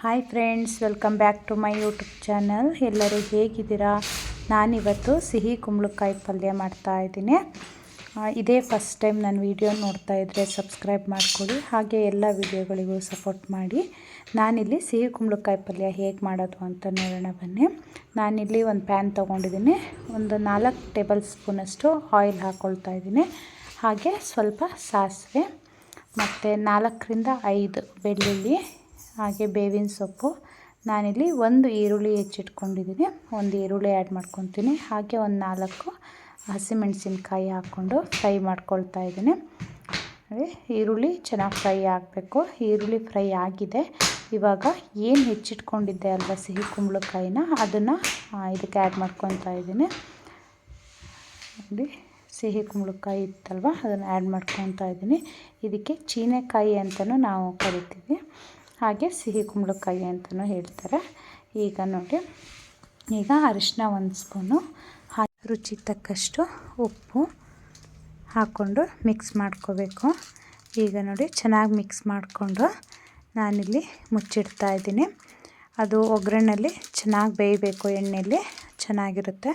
Hi friends welcome back to my YouTube channel ಎಲ್ಲರೂ ಹೇಗಿದ್ದೀರಾ? ನಾನಿವತ್ತು ಸಿಹಿ ಕುಂಬಳಕಾಯಿ ಪಲ್ಯ ಮಾಡ್ತಾ ಇದ್ದೀನಿ. ಇದೇ ಫಸ್ಟ್ ಟೈಮ್ ನಾನು ವಿಡಿಯೋ ನೋಡ್ತಾ ಇದ್ದರೆ ಸಬ್ಸ್ಕ್ರೈಬ್ ಮಾಡ್ಕೊಳ್ಳಿ. ಹಾಗೆ ಎಲ್ಲ ವಿಡಿಯೋಗಳಿಗೂ ಸಪೋರ್ಟ್ ಮಾಡಿ. ನಾನಿಲ್ಲಿ ಸಿಹಿ ಕುಂಬಳಕಾಯಿ ಪಲ್ಯ ಹೇಗೆ ಮಾಡೋದು ಅಂತ ನೋಡೋಣ ಬನ್ನಿ. ನಾನಿಲ್ಲಿ ಒಂದು ಪ್ಯಾನ್ ತೊಗೊಂಡಿದ್ದೀನಿ. ಒಂದು ನಾಲ್ಕು ಟೇಬಲ್ ಸ್ಪೂನಷ್ಟು ಆಯಿಲ್ ಹಾಕ್ಕೊಳ್ತಾ ಇದ್ದೀನಿ. ಹಾಗೆ ಸ್ವಲ್ಪ ಸಾಸಿವೆ, ಮತ್ತು ನಾಲ್ಕರಿಂದ ಐದು ಬೆಳ್ಳುಳ್ಳಿ ಹಾಗೆ ಬೇವಿನ ಸೊಪ್ಪು. ನಾನಿಲ್ಲಿ ಒಂದು ಈರುಳ್ಳಿ ಹೆಚ್ಚಿಟ್ಕೊಂಡಿದ್ದೀನಿ. ಒಂದು ಈರುಳ್ಳಿ ಆ್ಯಡ್ ಮಾಡ್ಕೊತೀನಿ. ಹಾಗೆ ಒಂದು ನಾಲ್ಕು ಹಸಿಮೆಣಸಿನ್ಕಾಯಿ ಹಾಕ್ಕೊಂಡು ಫ್ರೈ ಮಾಡ್ಕೊಳ್ತಾ ಇದ್ದೀನಿ. ಅದೇ ಈರುಳ್ಳಿ ಚೆನ್ನಾಗಿ ಫ್ರೈ ಆಗಬೇಕು. ಈರುಳ್ಳಿ ಫ್ರೈ ಆಗಿದೆ. ಇವಾಗ ಏನು ಹೆಚ್ಚಿಟ್ಕೊಂಡಿದ್ದೆ ಅಲ್ವಾ ಸಿಹಿ ಕುಂಬಳಕಾಯಿನ, ಅದನ್ನು ಇದಕ್ಕೆ ಆ್ಯಡ್ ಮಾಡ್ಕೊತಾ ಇದ್ದೀನಿ. ನೋಡಿ ಸಿಹಿ ಕುಂಬಳಕಾಯಿ ಇತ್ತಲ್ವ, ಅದನ್ನು ಆ್ಯಡ್ ಮಾಡ್ಕೊತಾ ಇದ್ದೀನಿ. ಇದಕ್ಕೆ ಚೀನೆಕಾಯಿ ಅಂತಲೂ ನಾವು ಕರಿತೀವಿ. ಹಾಗೆ ಸಿಹಿ ಕುಂಬಳಕಾಯಿ ಅಂತಲೂ ಹೇಳ್ತಾರೆ. ಈಗ ನೋಡಿ, ಈಗ ಅರಿಶಿನ ಒಂದು ಸ್ಪೂನು ರುಚಿಗೆ ತಕ್ಕಷ್ಟು ಉಪ್ಪು ಹಾಕ್ಕೊಂಡು ಮಿಕ್ಸ್ ಮಾಡ್ಕೋಬೇಕು. ಈಗ ನೋಡಿ, ಚೆನ್ನಾಗಿ ಮಿಕ್ಸ್ ಮಾಡಿಕೊಂಡು ನಾನಿಲ್ಲಿ ಮುಚ್ಚಿಡ್ತಾ ಇದ್ದೀನಿ. ಅದು ಒಗ್ಗರಣೆಯಲ್ಲಿ ಚೆನ್ನಾಗಿ ಬೇಯಬೇಕು ಎಣ್ಣೆಯಲ್ಲಿ ಚೆನ್ನಾಗಿರುತ್ತೆ.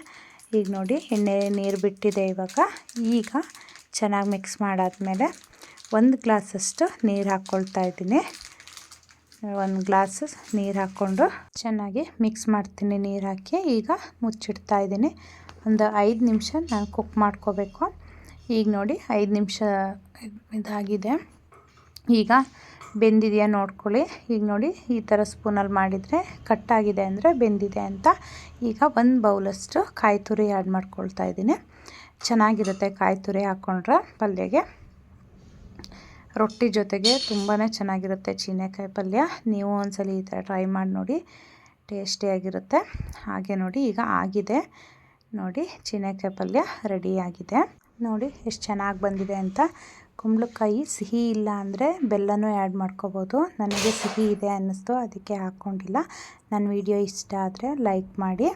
ಈಗ ನೋಡಿ, ಎಣ್ಣೆ ನೀರು ಬಿಟ್ಟಿದೆ ಇವಾಗ. ಈಗ ಚೆನ್ನಾಗಿ ಮಿಕ್ಸ್ ಮಾಡಾದಮೇಲೆ ಒಂದು ಗ್ಲಾಸಷ್ಟು ನೀರು ಹಾಕ್ಕೊಳ್ತಾ ಇದ್ದೀನಿ. ಒಂದು ಗ್ಲಾಸ್ ನೀರು ಹಾಕ್ಕೊಂಡು ಚೆನ್ನಾಗಿ ಮಿಕ್ಸ್ ಮಾಡ್ತೀನಿ ನೀರು ಹಾಕಿ. ಈಗ ಮುಚ್ಚಿಡ್ತಾ ಇದ್ದೀನಿ. ಒಂದು ಐದು ನಿಮಿಷ ನಾನು ಕುಕ್ ಮಾಡ್ಕೋಬೇಕು. ಈಗ ನೋಡಿ ಐದು ನಿಮಿಷ ಇದಾಗಿದೆ. ಈಗ ಬೆಂದಿದೆಯಾ ನೋಡ್ಕೊಳ್ಳಿ. ಈಗ ನೋಡಿ ಈ ಥರ ಸ್ಪೂನಲ್ಲಿ ಮಾಡಿದರೆ ಕಟ್ಟಾಗಿದೆ ಅಂದರೆ ಬೆಂದಿದೆ ಅಂತ. ಈಗ ಒಂದು ಬೌಲಷ್ಟು ಕಾಯಿ ತುರಿ ಆ್ಯಡ್ ಮಾಡ್ಕೊಳ್ತಾ ಇದ್ದೀನಿ. ಚೆನ್ನಾಗಿರುತ್ತೆ ಕಾಯಿ ತುರಿ ಹಾಕ್ಕೊಂಡ್ರೆ ಪಲ್ಯಗೆ. ರೊಟ್ಟಿ ಜೊತೆಗೆ ತುಂಬಾ ಚೆನ್ನಾಗಿರುತ್ತೆ ಚೀನೆಕಾಯಿ ಪಲ್ಯ. ನೀವು ಒಂದ್ಸಲ ಈ ಥರ ಟ್ರೈ ಮಾಡಿ ನೋಡಿ ಟೇಸ್ಟಿಯಾಗಿರುತ್ತೆ ಹಾಗೆ ನೋಡಿ, ಈಗ ಆಗಿದೆ. ನೋಡಿ, ಚೀನೆಕಾಯಿ ಪಲ್ಯ ರೆಡಿಯಾಗಿದೆ ನೋಡಿ, ಎಷ್ಟು ಚೆನ್ನಾಗಿ ಬಂದಿದೆ ಅಂತ. ಕುಂಬಳಕಾಯಿ ಸಿಹಿ ಇಲ್ಲ ಅಂದರೆ ಬೆಲ್ಲನೂ ಆ್ಯಡ್ ಮಾಡ್ಕೋಬೋದು. ನನಗೆ ಸಿಹಿ ಇದೆ ಅನ್ನಿಸ್ತು, ಅದಕ್ಕೆ ಹಾಕ್ಕೊಂಡಿಲ್ಲ ನನ್ನ ವಿಡಿಯೋ ಇಷ್ಟ ಆದರೆ ಲೈಕ್ ಮಾಡಿ.